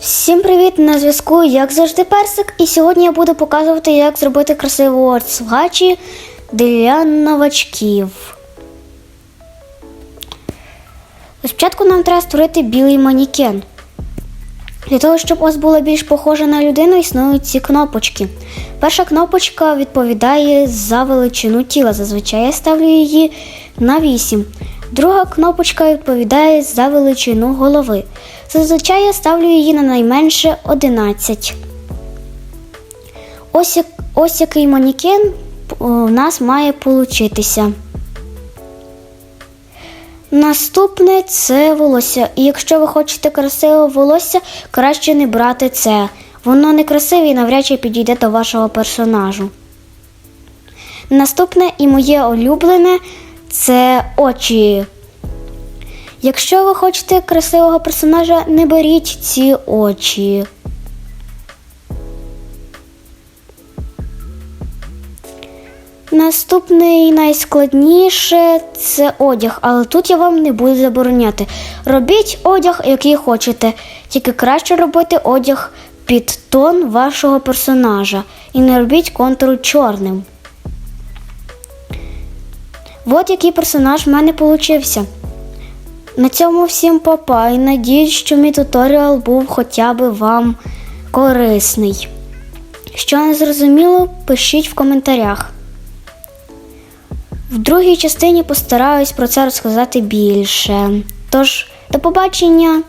Всім привіт! На зв'язку, як завжди, персик. І сьогодні я буду показувати, як зробити красиву орц в гачі для новачків. Спочатку нам треба створити білий манікен. Для того, щоб ось була більш похожа на людину, існують ці кнопочки. Перша кнопочка відповідає за величину тіла. Зазвичай я ставлю її на 8. Друга кнопочка відповідає за величину голови. Зазвичай я ставлю її на найменше 11. Ось, ось який манікен у нас має получитися. Наступне це волосся. І якщо ви хочете красиве волосся, краще не брати це. Воно не красиве і навряд чи підійде до вашого персонажу. Наступне і моє улюблене це очі. Якщо ви хочете красивого персонажа, не беріть ці очі. Наступне і найскладніше це одяг, але тут я вам не буду забороняти. Робіть одяг, який хочете, тільки краще робити одяг під тон вашого персонажа і не робіть контур чорним. От який персонаж в мене получився. На цьому всім папа і надіюсь, що мій туторіал був хоча б вам корисний. Що не зрозуміло, пишіть в коментарях. В другій частині постараюсь про це розказати більше. Тож, до побачення!